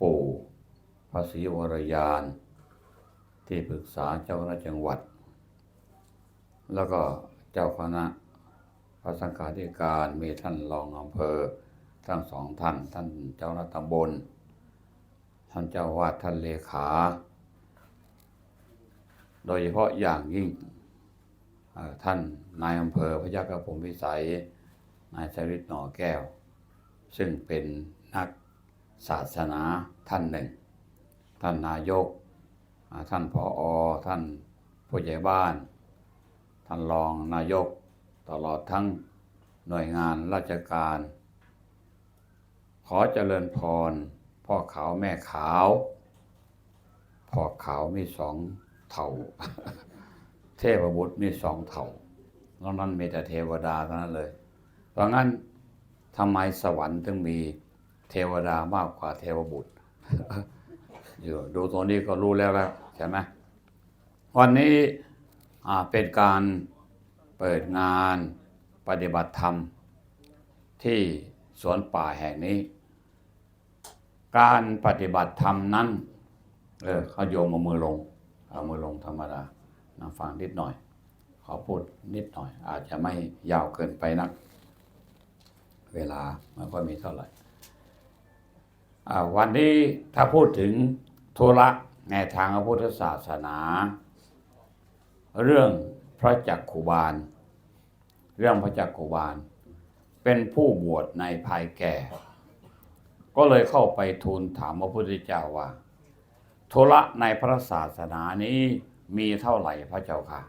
ปู่พระศรีวรยาน ที่ปรึกษาเจ้าคณะจังหวัด แล้วก็เจ้าคณะพระสังฆาธิการมีท่านรองอำเภอทั้งสองท่าน ท่านเจ้าคณะตำบล ท่านเจ้าวาดท่านเลขา โดยเฉพาะอย่างยิ่งท่านนายอำเภอพระยัคฆผมวิสัย นายชริตหน่อแก้ว ซึ่งเป็นนัก ศาสนาท่านหนึ่ง ท่านนายก ท่านผออท่านผู้ใหญ่บ้าน ท่านรองนายก ตลอดทั้งหน่วยงานราชการ ขอเจริญพร พ่อขาวแม่ขาว พ่อขาวมีสองเถ่า เทพบุตรมีสองเถ่านอกนั้นมีแต่เทวดาเท่านั้นเลย เพราะงั้นทำไมสวรรค์ถึงมี เทวดามากกว่าเทวบุตรอยู่ดูตรงนี้ก็รู้แล้วแล้วใช่ไหมวันนี้เป็นการเปิดงานปฏิบัติธรรม ที่สวนป่าแห่งนี้ การปฏิบัติธรรมนั้น เออเขาโยมามือลง เอามือลงธรรมดานะฟังนิดหน่อย ขอพูดนิดหน่อย อาจจะไม่ยาวเกินไปนัก เวลามันก็มีเท่าไหร่ วันนี้ถ้าพูดถึงธุระในทางพระพุทธศาสนา เรื่องพระจักขุบาล เรื่องพระจักขุบาล เป็นผู้บวชในภายแก่ ก็เลยเข้าไปทูลถามพระพุทธเจ้าว่าธุระในพระศาสนานี้มีเท่าไหร่พระเจ้าค่ะ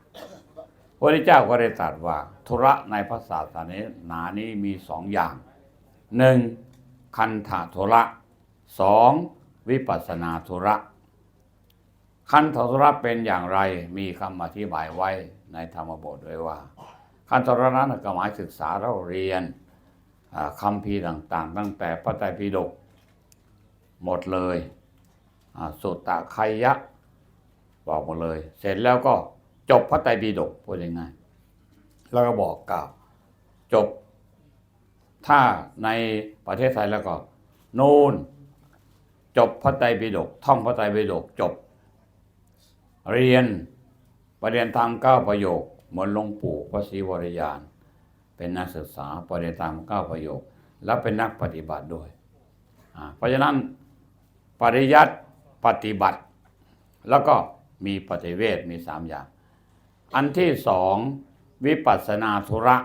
พระพุทธเจ้าก็ได้ตรัสว่าธุระในพระศาสนานี้มีสองอย่างหนึ่งคันธาธุระ สองวิปัสนาธุระ คันธธุระเป็นอย่างไรมีคำอธิบายไว้ในธรรมบทไว้ว่า คันธธุระนั้นก็หมายศึกษาเราเรียนคำพีต่างๆ ตั้งแต่พระไตรปิฎกหมดเลยสุตตะไคยะ บอกหมดเลย เสร็จแล้วก็จบพระไตรปิฎกพูดง่ายๆแล้วก็บอกกล่าวจบ ถ้าในประเทศไทยแล้วก็นูน จบพระไตรปิฎกท่องพระไตรปิฎกจบ เรียนประเด็นธรรมเก้าประโยคเหมือนหลวงปู่พระศรีวรยาน เป็นนักศึกษาประเด็นธรรมเก้าประโยค แล้วเป็นนักปฏิบัติด้วย เพราะฉะนั้นปริยัติปฏิบัติ แล้วก็มีปฏิเวทมีสามอย่าง อันที่สองวิปัสสนาธุระ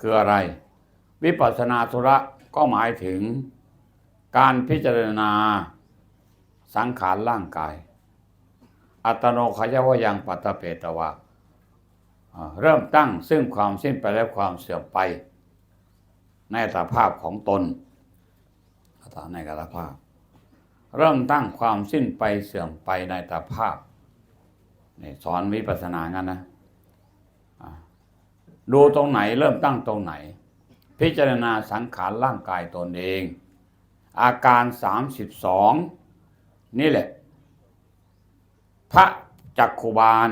คืออะไร วิปัสสนาธุระก็หมายถึง การพิจารณาสังขารร่างกาย อัตโนขยวยังปัตเปตวะอ่าเริ่มตั้งซึ่งความสิ้นไปและความเสื่อมไป ในอัตภาพของตนอัตในอัตภาพ เริ่มตั้งความสิ้นไปเสื่อมไปในอัตภาพนี่สอนวิปัสสนางั้นนะดูตรงไหนเริ่มตั้งตรงไหน พิจารณาสังขารร่างกายตนเอง อาการ 32 นี่แหละ พระจักขุบาล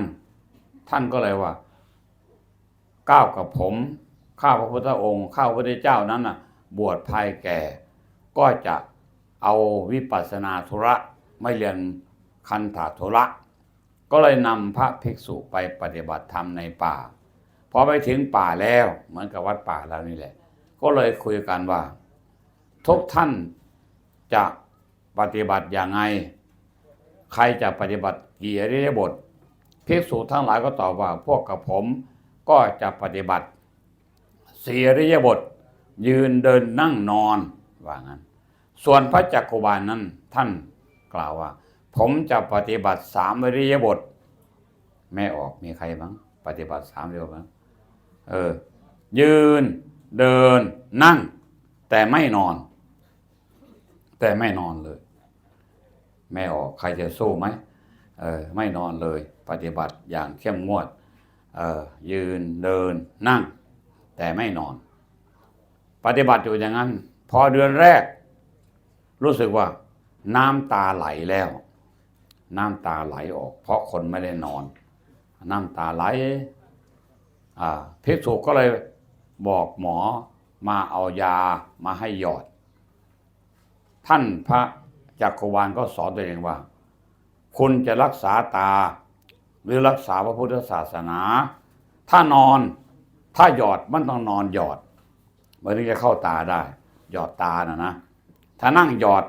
ท่านก็เลยว่า ก้าวกับผม ข้าพระพุทธองค์ ข้าพระพุทธเจ้านั้นน่ะ บวชภายแก่ ก็จะเอาวิปัสสนาธุระไม่เรียนคันถาธุระ ก็เลยนำพระภิกษุไปปฏิบัติธรรมในป่า พอไปถึงป่าแล้ว เหมือนกับวัดป่าแล้วนี่แหละ ก็เลยคุยกันว่าทุกท่าน จะปฏิบัติอย่างไง ใครจะปฏิบัติกี่อริยบทภิกษุทั้งหลายก็ตอบว่า พวกกับผมก็จะปฏิบัติสี่อริยบท ยืนเดินนั่งนอนว่างั้น ส่วนพระจักกุบาลนั้นท่านกล่าวว่า ผมจะปฏิบัติสามอริยบท ไม่ออกมีใครบ้างปฏิบัติสามอริยบทบ้างเออ ยืนเดินนั่ง แต่ไม่นอน แต่ไม่นอนเลย ไม่ออกใครจะสู้ไหมเออไม่นอนเลย ปฏิบัติอย่างเข้มงวดเออยืนเดินนั่ง แต่ไม่นอน ปฏิบัติอยู่อย่างนั้น พอเดือนแรก รู้สึกว่า น้ำตาไหลแล้ว น้ำตาไหลออก เพราะคนไม่ได้นอน น้ำตาไหลอ่าภิกษุก็เลยบอกหมอมาเอายามาให้หยอด ท่านพระจักรวาลก็สอนตัวเองว่า คุณจะรักษาตา หรือรักษาพระพุทธศาสนา ถ้านอนถ้าหยอดมันต้องนอนหยอดมันถึงจะเข้าตาได้ หยอดตานะนะถ้านั่งหยอด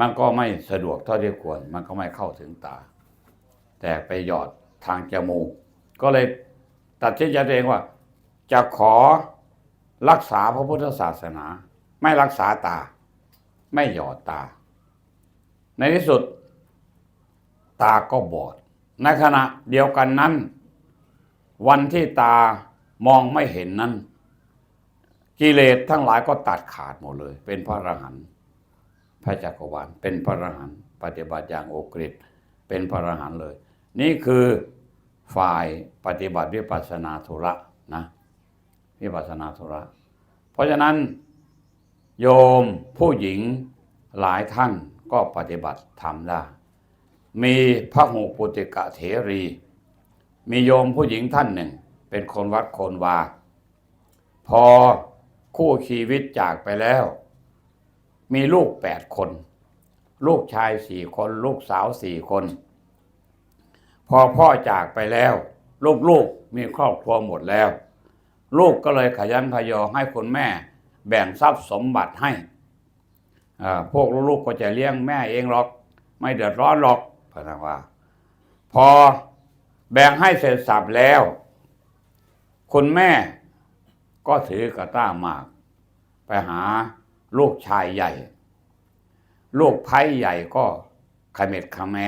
มันก็ไม่สะดวกเท่าที่ควร มันก็ไม่เข้าถึงตา แต่ไปหยอดทางจมูก ก็เลยตัดสินใจเองว่า จะขอรักษาพระพุทธศาสนา ไม่รักษาตา ไม่หยอดตา ในที่สุด ตาก็บอด ในขณะเดียวกันนั้น วันที่ตามองไม่เห็นนั้น กิเลสทั้งหลายก็ตัดขาดหมดเลย เป็นพระอรหันต์พระจักรวาลเป็นพระอรหันต์ปฏิบัติอย่างโอกฤษเป็นพระอรหันต์เลย นี่คือฝ่ายปฏิบัติวิปัสสนาธุระนะวิปัสสนาธุระ เพราะฉะนั้น โยมผู้หญิงหลายท่านก็ปฏิบัติทำได้ มีพระหูปุติกะเถรี มีโยมผู้หญิงท่านหนึ่ง เป็นคนวัดโคนวา พอคู่ชีวิตจากไปแล้ว มีลูกแปดคน ลูกชายสี่คน ลูกสาวสี่คน พอพ่อจากไปแล้ว ลูกๆมีครอบครัวหมดแล้ว ลูกก็เลยขยันขยอให้คุณแม่ แบ่งทรัพย์สมบัติให้ พวกลูกๆก็จะเลี้ยงแม่เองหรอก ไม่เดือดร้อนหรอกพระนว่า พอแบ่งให้เสร็จสับแล้ว คุณแม่ก็ถือกระต้าหมาก ไปหาลูกชายใหญ่ ลูกไพ่ใหญ่ก็ขเม็ดขแม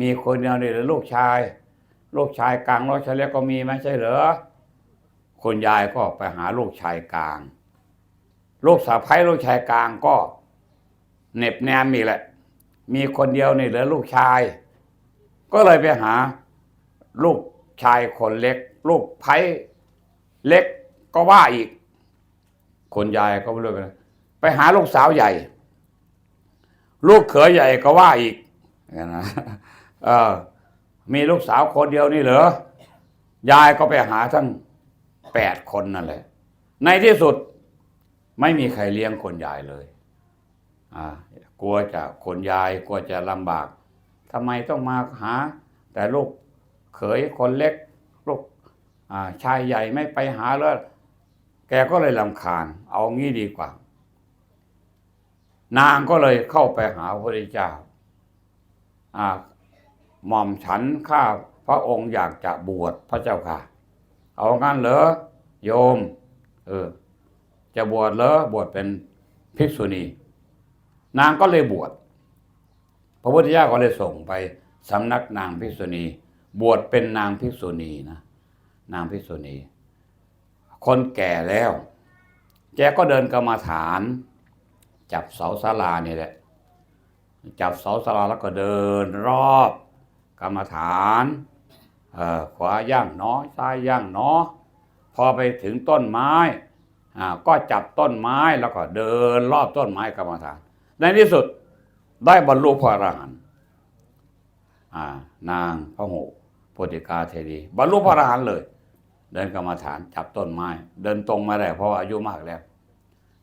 มีคนเดียวนี่แหละลูกชาย ลูกชายกลางลูกชายเล็กก็มีไม่ใช่เหรอคุณยายก็ไปหาลูกชายกลาง ลูกสาวไพ่ลูกชายกลางก็เน็บแนมอีแหละ มีคนเดียวนี่เหลือลูกชาย ก็เลยไปหา ลูกชายคนเล็ก ลูกไพ่เล็กก็ว่าอีก คนยายก็ไม่รู้ไปไหนไปหาลูกสาวใหญ่ ลูกเขยใหญ่ก็ว่าอีกนะเออมีลูกสาวคนเดียวนี่เหรอยายก็ไปหาทั้งแปดคนนั่นแหละในที่สุด ไม่มีใครเลี้ยงคนยายเลยกลัวจะคนยายกลัวจะลำบากทำไมต้องมาหา แต่ลูกเขยคนเล็กลูกชายใหญ่ไม่ไปหาเลยแกก็เลยลำคาญ เอางี้ดีกว่า นางก็เลยเข้าไปหาพระพุทธเจ้าอ่าหม่อมฉันข้าพระองค์อยากจะบวชพระเจ้าค่ะ เอางั้นเหรอโยม เออ จะบวชเหรอบวชเป็นภิกษุณี นางก็เลยบวชพระพุทธเจ้าก็เลยส่งไปสำนักนางภิกษุณี บวชเป็นนางภิกษุณีนะนางภิกษุณี คนแก่แล้ว แกก็เดินกรรมาฐาน จับเสาศาลานี่แหละ จับเสาศาลาแล้วก็เดินรอบกรรมฐานขวาย่างหนอซ้ายย่างหนอพอไปถึงต้นไม้ ก็จับต้นไม้แล้วก็เดินรอบต้นไม้กรรมฐาน ในที่สุดได้บรรลุพระอรหันต์นางพระโหโพธิกาเทดีบรรลุพระอรหันต์เลย เดินกรรมฐานจับต้นไม้ เดินตรงมาได้เพราะอายุมากแล้ว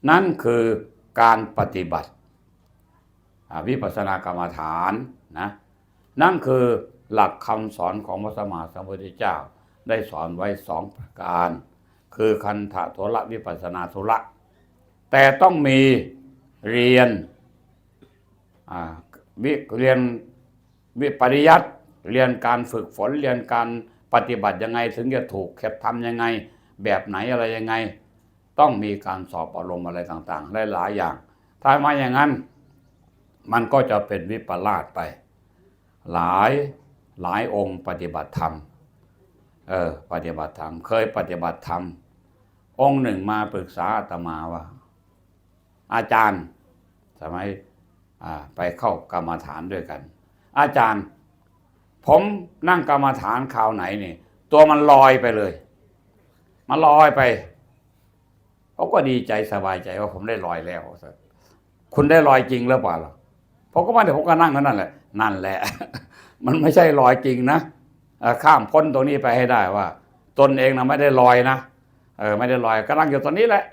นั่นคือการปฏิบัติวิปัสสนากรรมฐานนะนั่นคือหลักคำสอนของพระสมมาสัมพุทธเจ้า ได้สอนไว้สองประการ คือคันธะโทระวิปัสนาธุระแต่ต้องมีเรียนวิเรียนวิปริยัติเรียนการฝึกฝนเรียนการปฏิบัติยังไง ถึงจะถูกแคบทำยังไง แบบไหนอะไรยังไง ต้องมีการสอบอารมณ์อะไรต่างๆหลายๆอย่าง ถ้ามาอย่างนั้น มันก็จะเป็นวิปลาสไป หลายหลายองค์ปฏิบัติธรรมเออปฏิบัติธรรม เคยปฏิบัติธรรม องค์หนึ่งมาปรึกษาอาตมาว่า อาจารย์สมัยไปเข้ากรรมฐานด้วยกัน อาจารย์ ผมนั่งกรรมฐานคราวไหนนี่ตัวมันลอยไปเลย มันลอยไปเขาก็ดีใจสบายใจว่าผมได้ลอยแล้วคุณได้ลอยจริงหรือเปล่าล่ะผมก็มาเดี๋ยวผมก็นั่งนั้นแหละนั่นแหละ มันไม่ใช่ลอยจริงนะข้ามพ้นตรงนี้ไปให้ได้ว่า ตนเองนะไม่ได้ลอยนะ เออไม่ได้ลอยก็นั่งอยู่ตรงนี้แหละ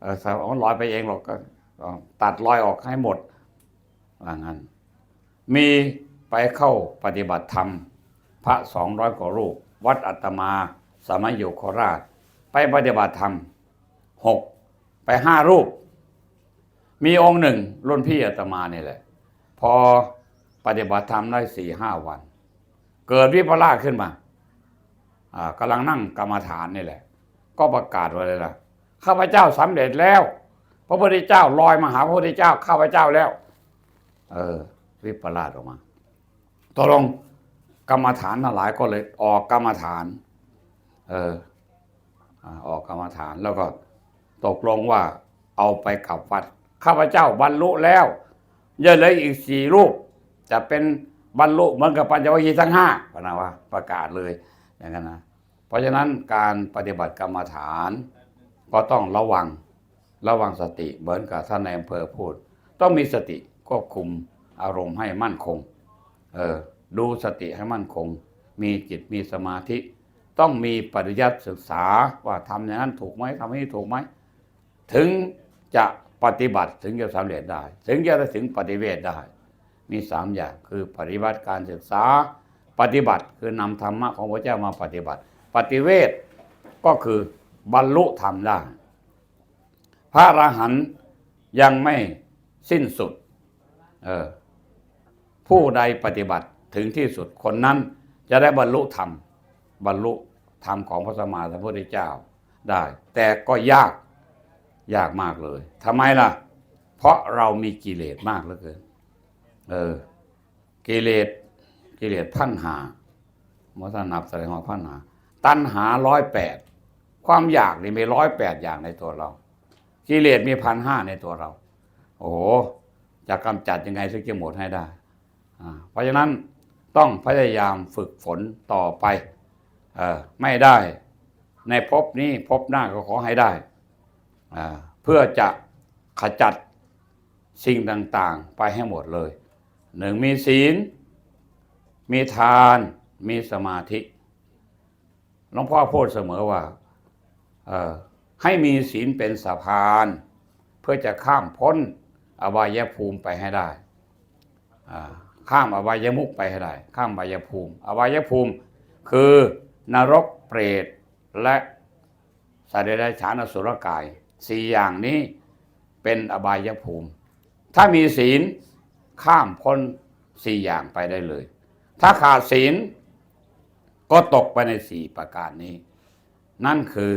เออสาวมันลอยไปเองหรอกก็ตัดรอยออกให้หมดว่างั้น มีไปเข้าปฏิบัติธรรม พระสองร้อยกว่ารูป วัดอัตมา สมัยอยู่โคราช ไปปฏิบัติธรรมหกไปห้ารูป มีองค์หนึ่งรุ่นพี่อาตมานี่แหละ พอปฏิบัติธรรมได้สี่ห้าวัน เกิดวิปลาสขึ้นมาอ่ากำลังนั่งกรรมฐานนี่แหละ ก็ประกาศไว้เลยล่ะข้าพเจ้าสำเร็จแล้ว พระพุทธเจ้าลอยมาหาพระพุทธเจ้าข้าพเจ้าแล้ว เออ วิปลาสออกมาตกลงกรรมฐานทั้งหลายก็เลยออกกรรมฐาน เออออกกรรมฐานแล้วก็ตกลงว่าเอาไปกลับวัดข้าพเจ้าบรรลุแล้วยังเหลืออีกสี่รูป จะเป็นบรรลุเหมือนกับปัญจวัคคีย์ทั้งห้าพนะว่าประกาศเลยอย่างนั้นนะ เพราะฉะนั้นการปฏิบัติกรรมฐานก็ต้องระวังระวังสติเหมือนกับท่านในอำเภอพูด ต้องมีสติควบคุมอารมณ์ให้มั่นคงเออดูสติให้มั่นคง มีจิตมีสมาธิ ต้องมีปริยัติศึกษาว่าทำอย่างนั้นถูกไหมทำให้ถูกไหมถึงจะปฏิบัติถึงจะสำเร็จได้ ถึงจะถึงปฏิเวทได้ มีสามอย่างคือปฏิบัติการศึกษา ปฏิบัติคือนำธรรมะของพระเจ้ามาปฏิบัติ ปฏิเวทก็คือบรรลุธรรมได้พระอรหันต์ยังไม่สิ้นสุดเออผู้ใดปฏิบัติถึงที่สุดคนนั้นจะได้บรรลุธรรม บรรลุธรรมของพระสัมมาสัมพุทธเจ้าได้ แต่ก็ยากยากมากเลยทำไมล่ะ เพราะเรามีกิเลสมากเหลือเกินเออกิเลสกิเลสพันหาเมื่อท่านนับแสดงว่าพันหา ตัณหาร้อยแปดความอยากนี่มีร้อยแปดอย่างในตัวเรา กิเลสมีพันห้าในตัวเรา โอ้โหจะกำจัดยังไงถึงจะหมดให้ได้ เพราะฉะนั้นต้องพยายามฝึกฝนต่อไปเออไม่ได้ในภพนี้ภพหน้าก็ขอให้ได้ เพื่อจะขจัดสิ่งต่าง ๆ ไปให้หมดเลย หนึ่งมีศีล มีทาน มีสมาธิ ลวงพ่อพูดเสมอว่าให้มีศีลเป็นสะพาน เพื่อจะข้ามพ้นอบายภูมิไปให้ได้ข้ามอบายมุกไปให้ได้ ข้ามอบายภูมิ อบายภูมิ คือนรกเปรตและสัตว์เดรัจฉานอสุรกายสี่อย่างนี้เป็นอบายภูมิ ถ้ามีศีลข้ามพ้นสี่อย่างไปได้เลย ถ้าขาดศีล ก็ตกไปในสี่ประการนี้ นั่นคือ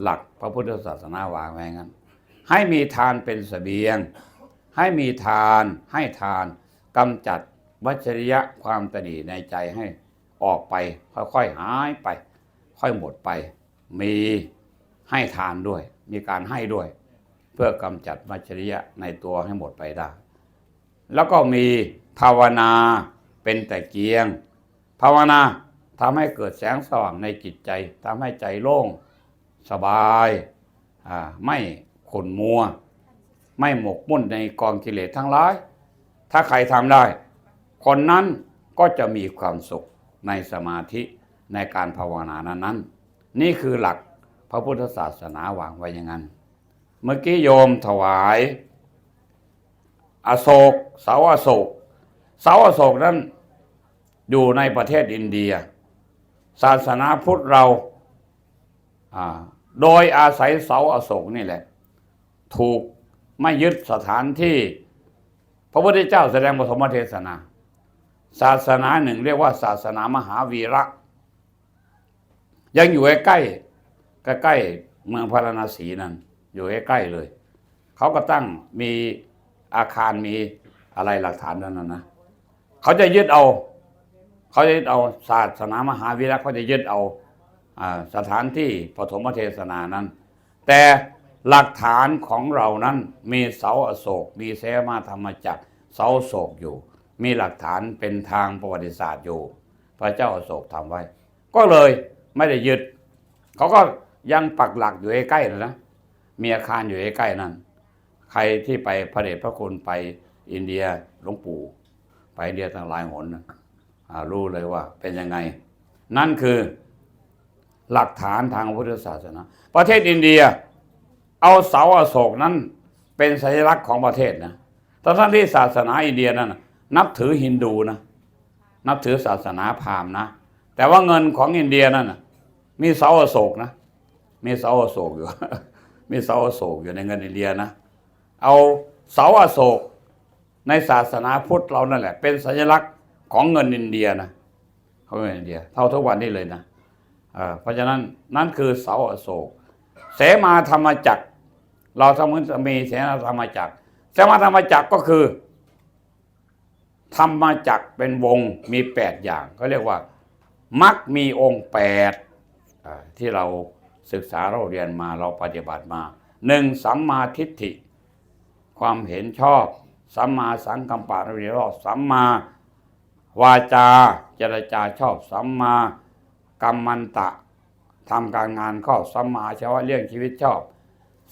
หลักพระพุทธศาสนาวางไว้งั้น ให้มีทานเป็นสเสบียง ให้มีทานให้ทานกำจัดวัชริยะความตนีในใจให้ออกไป ค่อยๆหายไป ค่อยหมดไป มีให้ทานด้วย มีการให้ด้วย เพื่อกำจัดวัชริยะในตัวให้หมดไปได้ แล้วก็มีภาวนาเป็นแต่เกียง ภาวนา ทำให้เกิดแสงสว่างในจิตใจทำให้ใจโล่ง สบายไม่ขุ่นมัว ไม่หมกมุ่นในกองกิเลสทั้งหลาย ถ้าใครทำได้ คนนั้นก็จะมีความสุขในสมาธิในการภาวนานั้นๆนี่คือหลักพระพุทธศาสนาวางไว้อย่างนั้น เมื่อกี้โยมถวาย อโศก เสาอโศก เสาอโศกนั้นอยู่ในประเทศอินเดีย ศาสนาพุทธเราโดยอาศัยเสาอโศกนี่แหละ ถูกไม่ยึดสถานที่ พระพุทธเจ้าแสดงปฐมเทศนา ศาสนาหนึ่งเรียกว่าศาสนามหาวีระ ยังอยู่ใกล้ใกล้ใกล้เมืองพาราณสีนั่นอยู่ใกล้เลย เขาก็ตั้งมีอาคารมีอะไรหลักฐานนั้นนะเขาจะยึดเอา เขาจะยึดเอาศาสนามหาวีระเขาจะยึดเอาสถานที่ปฐมเทศนานั้น แต่หลักฐานของเรานั้นมีเสาอโศก มีเสมาธรรมจักรเสาโศกอยู่ มีหลักฐานเป็นทางประวัติศาสตร์อยู่ พระเจ้าอโศกทำไว้ ก็เลยไม่ได้ยึด เขาก็ยังปักหลักอยู่ใกล้ๆนะนะมีอาคารอยู่ใกล้ๆนั่นใครที่ไปพระเดชพระคุณไปอินเดียหลวงปู่ ไปอินเดียตั้งหลายหนนะอ่า รู้เลยว่าเป็นยังไง นั่นคือหลักฐานทางพุทธศาสนา ประเทศอินเดีย เอาเสาอโศกนั้นเป็นสัญลักษณ์ของประเทศนะตอนท่านที่ศาสนาอินเดียนั่นนับถือฮินดูนะ นับถือศาสนาพราหมณ์นะ แต่ว่าเงินของอินเดียนั่นน่ะมีเสาอโศกนะ มีเสาอโศกอยู่ มีเสาอโศกอยู่ในเงินอินเดียนะ เอาเสาอโศกในศาสนาพุทธเรานั่นแหละ เป็นสัญลักษณ์ ของเงินอินเดียนะของเงินอินเดีย เท่าทุกวันนี้เลยนะเพราะฉะนั้นนั่นคือเสาอโศกเสมาธรรมจักร เราสมมติมีเสนาธรรมจักรเสมาธรรมจักรก็คือ ธรรมจักรเป็นวงมีแปดอย่างก็เรียกว่ามักมีองค์แปดที่เราศึกษาเราเรียนมาเราปฏิบัติมาหนึ่งสัมมาทิฏฐิ ความเห็นชอบ สัมมาสังกัมปะเราเรียนว่าสัมมา วาจาเจรจาชอบสัมมากรรมันตะทำการงานชอบสัมมาชาวะเลี้ยงชีวิตชอบ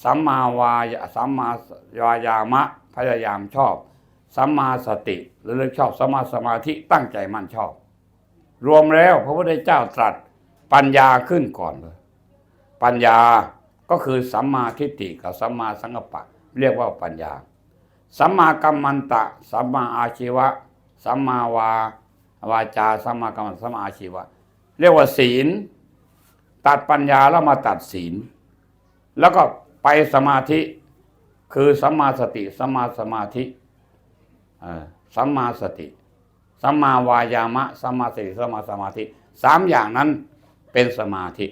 สัมมาวายสัมมาวายามะพยายามชอบ สัมมาสติหรือเลือกชอบสัมมาสมาธิตั้งใจมั่นชอบ รวมแล้วพระพุทธเจ้าตรัสปัญญาขึ้นก่อนเลยปัญญาก็คือสัมมาทิฏฐิกับสัมมาสังกัปปะ เรียกว่าปัญญา สัมมากัมมันตะ สัมมาอาชีวะ สัมมาวาวาจาสัมมากัมมันสัมมาอาชีวะ เรียกว่าศีล ตัดปัญญาแล้วมาตัดศีล แล้วก็ไปสมาธิคือสัมมาสติสัมมาสมาธิสัมมาสติสัมมาวายามะสัมมาสติสัมมาสมาธิสามอย่างนั้นเป็นสมาธิ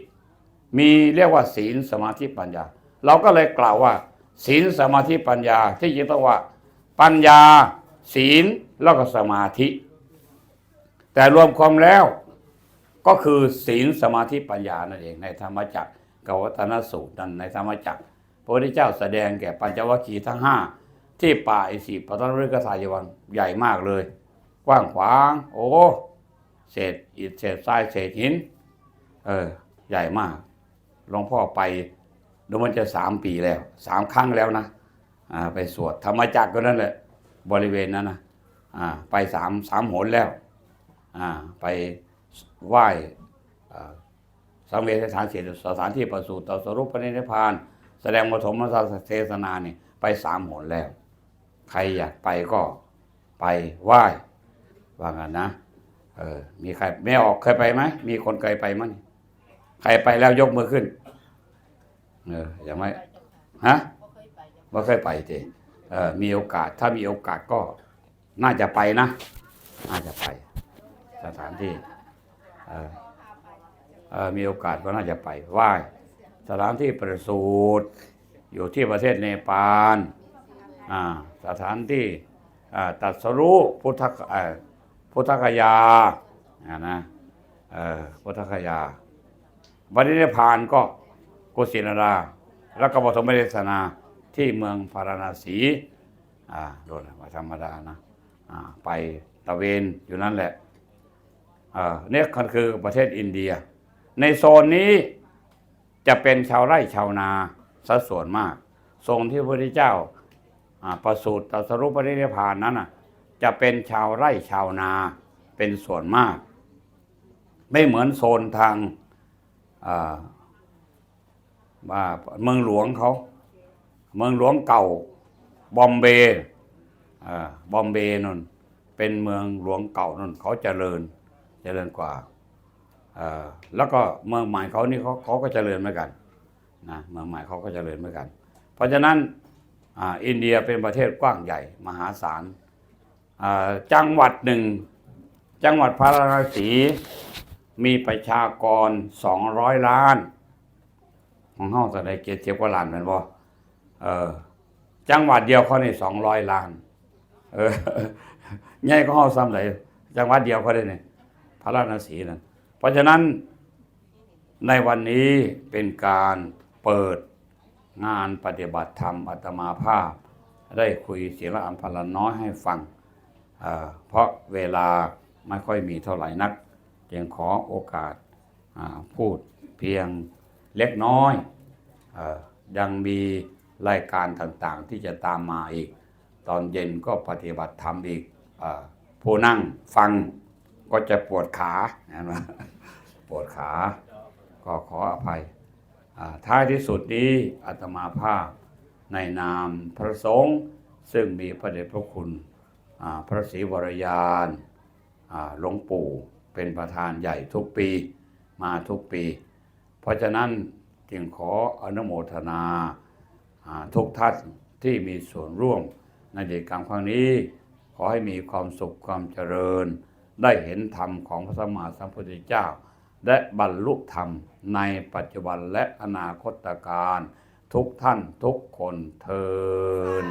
มีเรียกว่าศีลสมาธิปัญญา เราก็เลยกล่าวว่า ศีลสมาธิปัญญาที่จริงต้องว่า ปัญญา ศีลแล้วก็สมาธิ แต่รวมความแล้วก็คือศีลสมาธิปัญญานั่นเองในธรรมจักรกวัฒนสูตรนั้นในธรรมจักรพระพุทธเจ้าแสดงแก่ปัญจวัคคีย์ทั้งห้าที่ป่าไอสีปตนฤกษายวันใหญ่มากเลย กว้างขวาง โอ้เศษอิฐเศษทรายเศษหิน เออ ใหญ่มากหลวงพ่อไปดูมันจะสามปีแล้วสามครั้งแล้วนะไปสวดธรรมจักรก็นั่นแหละ บริเวณนั้นนะอ่าไปสามสามหนแล้วอ่าไปไหว้อ่าสังเวชสถานเสียสถานที่ประสูติตรัสรุปพระนิพพาน แสดงปฐมศาสเทศนานี่ไปสามหนแล้ว ใครอยากไปก็ไปไหว้ว่างั้นนะเออมีใครไม่ออกเคยไปไหมมีคนเคยไปมั้ยใครไปแล้วยกมือขึ้น เอออย่างไม่ฮะไม่เคยไปเจเออ มีโอกาส ถ้ามีโอกาสก็น่าจะไปนะ น่าจะไป สถานที่มีโอกาสก็น่าจะไปไหว้สถานที่ประสูติอยู่ที่ประเทศเนปาลสถานที่ตัดสรู้พุทธพุทธคยานะพุทธคยาวันนี้พานก็กุศินารา แล้วก็ปฐมเทศนา ที่เมืองพาราณสีอ่าโดนมาธรรมดานะอ่าไปตะเวนอยู่นั่นแหละอ่าเนี่ยคือประเทศอินเดีย ในโซนนี้จะเป็นชาวไร่ชาวนาสัดส่วนมากโซนที่พระพุทธเจ้าอ่าประสูติตรัสรุปปรินิพพานนั้นน่ะจะเป็นชาวไร่ชาวนาเป็นส่วนมาก ไม่เหมือนโซนทางอ่าว่าเมืองหลวงเขา เมืองหลวงเก่า บอมเบย์บอมเบย์นนเป็นเมืองหลวงเก่านั่นเขาเจริญเจริญกว่าแล้วก็เมืองใหม่เขานี่เขาเขาก็เจริญเหมือนกันนะเมืองใหม่เขาก็เจริญเหมือนกัน เพราะฉะนั้นอ,อินเดียเป็นประเทศกว้างใหญ่มหาศาลจังหวัดหนึ่งจังหวัดพาราณสีมีประชากร 200 ล้าน ของเฮาจะได้เกียรติเทียบกว่าล้านแม่นบ่ เออจังหวัดเดียวเขานี่200ล้าน เออใหญ่ก็เฮาซ้ำไหนจังหวัดเดียวเขาได้นี่พระราชสีนั่นเพราะฉะนั้นในวันนี้เป็นการเปิดงานปฏิบัติธรรมอาตมาภาพ ได้คุยเสียงละอันพันละน้อยให้ฟังเเพราะเวลาไม่ค่อยมีเท่าไหร่นักจึงขอโอกาสพูดเพียงเล็กน้อยอยังมี รายการต่างๆ ที่จะตามมาอีก ตอนเย็นก็ปฏิบัติธรรมอีกอผู้นั่งฟังก็จะปวดขาเห็นไหมปวดขา ก็ขออภัย ท้ายที่สุดนี้อาตมาภาพในนามพระสงฆ์ซึ่งมีพระเดชพระคุณพระศรีวรยานหลวงปู่เป็นประธานใหญ่ทุกปีมาทุกปี เพราะฉะนั้นจึงขออนุโมทนา ทุกท่านที่มีส่วนร่วมในกิจกรรมครั้งนี้ ขอให้มีความสุขความเจริญ ได้เห็นธรรมของพระสัมมาสัมพุทธเจ้า และบรรลุธรรมในปัจจุบันและอนาคตการ ทุกท่านทุกคนเทิน